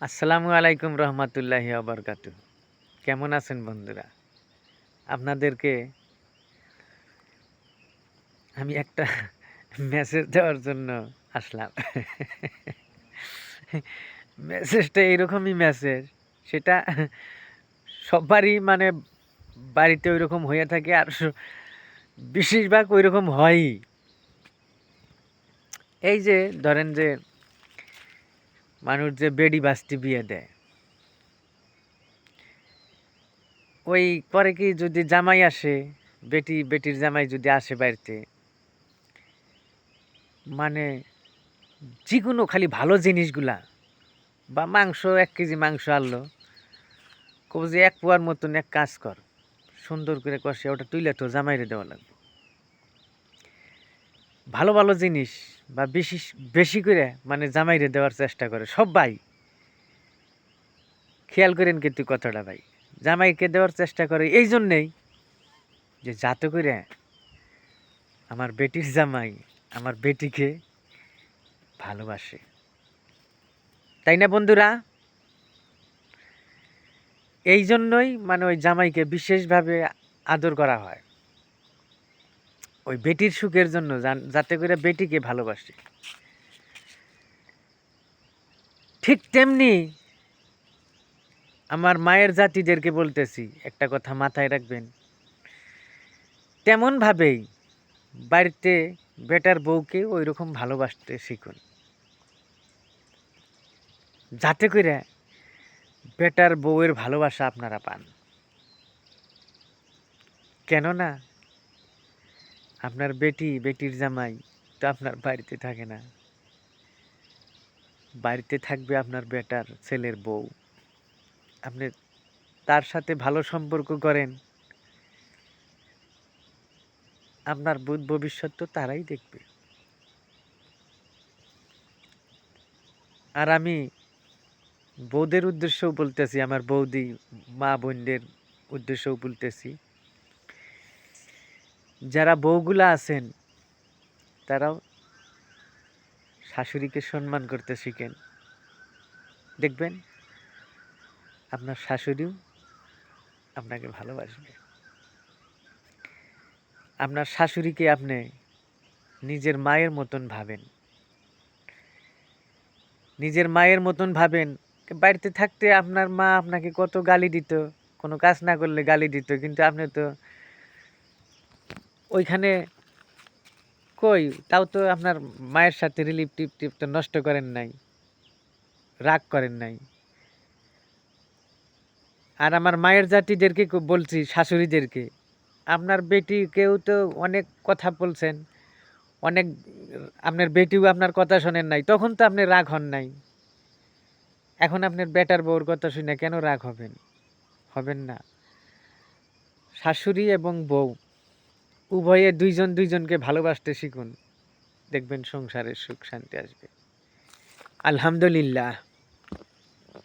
আসসালামু আলাইকুম রহমতুল্লাহি আবরকাত কেমন আছেন বন্ধুরা? আপনাদেরকে আমি একটা মেসেজ দেওয়ার জন্য আসলাম। মেসেজটা এরকমই মেসেজ সেটা সবারই মানে বাড়িতে ওই রকম হয়ে থাকে আর বেশিরভাগ ওই রকম হয়ই। এই যে ধরেন যে মানুষ যে বেডি বাস্তি বিয়ে দেয়। ওই পরে কি যদি জামাই আসে, বেটি, বেটির জামাই যদি আসে বাড়িতে মানে যে কোনো খালি ভালো জিনিসগুলা, বা মাংস, এক কেজি মাংস আনলো কব যে এক পোয়ার মতন এক কাজ কর, সুন্দর করে কষে ওটা তুইলে তো জামাইরে দেওয়া লাগবে। ভালো ভালো জিনিস বা বেশি বেশি করে মানে জামাইরে দেওয়ার চেষ্টা করে, সব ভাই। খেয়াল করেন কিন্তু কথাটা ভাই, জামাইকে দেওয়ার চেষ্টা করে এই জন্যেই যে যাতে করে আমার বেটির জামাই আমার বেটিকে ভালোবাসে। তাই না বন্ধুরা? এই জন্যই মানে ওই জামাইকে বিশেষভাবে আদর করা হয়। ওই বেটির সুখের জন্য যাতে করে বেটিকে ভালোবাসে। ঠিক তেমনি আমার মায়ের জাতিদেরকে বলতেছি, একটা কথা মাথায় রাখবেন। তেমনভাবেই বাড়িতে বেটার বউকে ওই রকম ভালোবাসতে শিখুন। যাতে করে বেটার বউয়ের ভালোবাসা আপনারা পান। কেননা আপনার বেটি, বেটির জামাই তো আপনার বাড়িতে থাকে না। বাড়িতে থাকবে আপনার বেটার ছেলের বউ। আপনি তার সাথে ভালো সম্পর্ক করেন। আপনার ভূত ভবিষ্যৎ তো তারাই দেখবে। আর আমি বৌদের উদ্দেশ্যও বলতেছি, আমার বৌদি, মা বোনদের উদ্দেশ্যও বলতেছি। যারা বউগুলা আছেন, তারাও শাশুড়িকে সম্মান করতে শিখেন। দেখবেন, আপনার শাশুড়িও আপনাকে ভালোবাসবে। আপনার শাশুড়িকে আপনি নিজের মায়ের মতন ভাবেন। নিজের মায়ের মতন ভাবেন বাড়িতে থাকতে আপনার মা আপনাকে কত গালি দিত, কোনো কাজ না করলে গালি দিত, কিন্তু আপনি তো ওইখানে কই? তাও তো আপনার মায়ের সাথে রিলিফ টিপ টিপ তো নষ্ট করেন নাই, রাগ করেন নাই। আর আমার মায়ের জাতিদেরকে বলছি, শাশুড়িদেরকে, আপনার বেটিকেও তো অনেক কথা বলছেন, অনেক আপনার বেটিও আপনার কথা শোনেন নাই, তখন তো আপনি রাগ হন নাই। এখন আপনার বেটার বউর কথা শুনে কেন রাগ হবেন? হবেন না। শাশুড়ি এবং বউ উভয়ে দুইজন দুইজনকে ভালোবাসতে শিখুন। দেখবেন সংসারের সুখ শান্তি আসবে। আলহামদুলিল্লাহ।